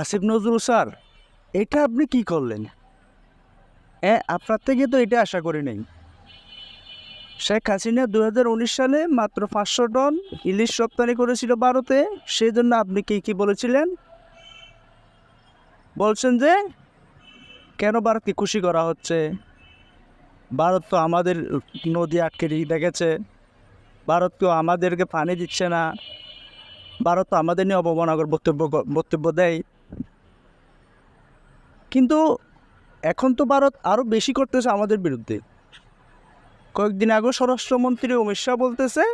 Asif Nazrul sir, এটা আপনি কি করলেন? হ্যাঁ আপনার থেকে তো এটা আশা করি নাই। শেখ হাসিনা দু হাজার উনিশ সালে মাত্র পাঁচশো টন ইলিশ রপ্তানি করেছিল ভারতে সেই জন্য আপনি কি কি বলেছিলেন? বলছেন যে, কেন ভারতকে খুশি করা হচ্ছে? ভারত তো আমাদের নদী আটকে রেখেছে ভারত তো আমাদেরকে পানি দিচ্ছে না। ভারত তো আমাদের নিয়ে অবমাননাকর বক্তব্য বক্তব্য দেয়। কিন্তু এখন তো ভারত আরও বেশি করতেছে আমাদের বিরুদ্ধে। কয়েকদিন আগে স্বরাষ্ট্রমন্ত্রী অমিত শাহ বলতেছে,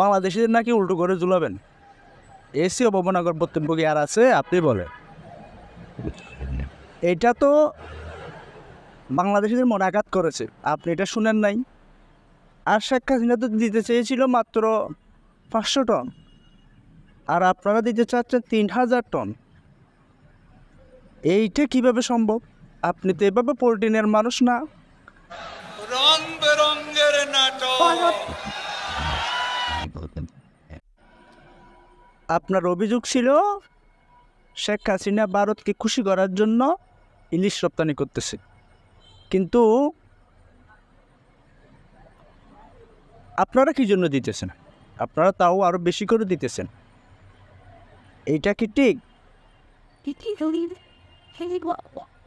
বাংলাদেশিদের নাকি উল্টো করে জুলাবেন এসি অবমাননাকর বক্তব্য কি আর আছে, আপনি বলেন। এটা তো বাংলাদেশিদের মনে আঘাত করেছে। আপনি এটা শুনেন নাই। আর শেখ হাসিনা তো দিতে চেয়েছিল মাত্র পাঁচশো টন। আর আপনারা দিতে চাচ্ছেন তিন হাজার টন। এইটা কীভাবে সম্ভব? আপনি তো এভাবে পোলট্রিনের মানুষ না। রং বেরঙ্গের নাটক। আপনার অভিযোগ ছিল শেখ হাসিনা ভারতকে খুশি করার জন্য ইলিশ রপ্তানি করতেছে। কিন্তু আপনারা কি জন্য দিতেছেন? আপনারা তাও আরও বেশি করে দিতেছেন। এইটা কি ঠিক?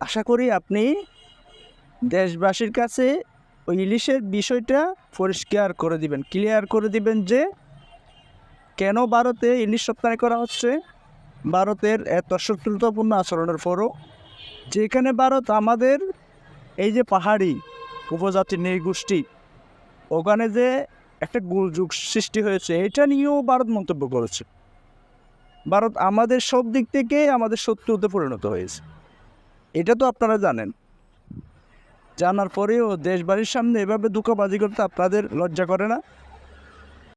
আশা করি আপনি দেশবাসীর কাছে ওই ইলিশের বিষয়টা পরিষ্কার করে দিবেন ক্লিয়ার করে দিবেন যে কেন ভারতে ইলিশ রপ্তানি করা হচ্ছে। ভারতের এত শত্রুতাপূর্ণ আচরণের পরও যেখানে ভারত আমাদের এই যে পাহাড়ি উপজাতি নৃগোষ্ঠী, ওখানে যে একটা গোলযুগ সৃষ্টি হয়েছে, এটা নিয়েও ভারত মন্তব্য করেছে। ভারত আমাদের সব দিক থেকে আমাদের শত্রুতে পরিণত হয়েছে। এটা তো আপনারা জানেন। জানার পরেও দেশবাড়ির সামনে এভাবে দুঃখবাজি করতে আপনাদের লজ্জা করে না?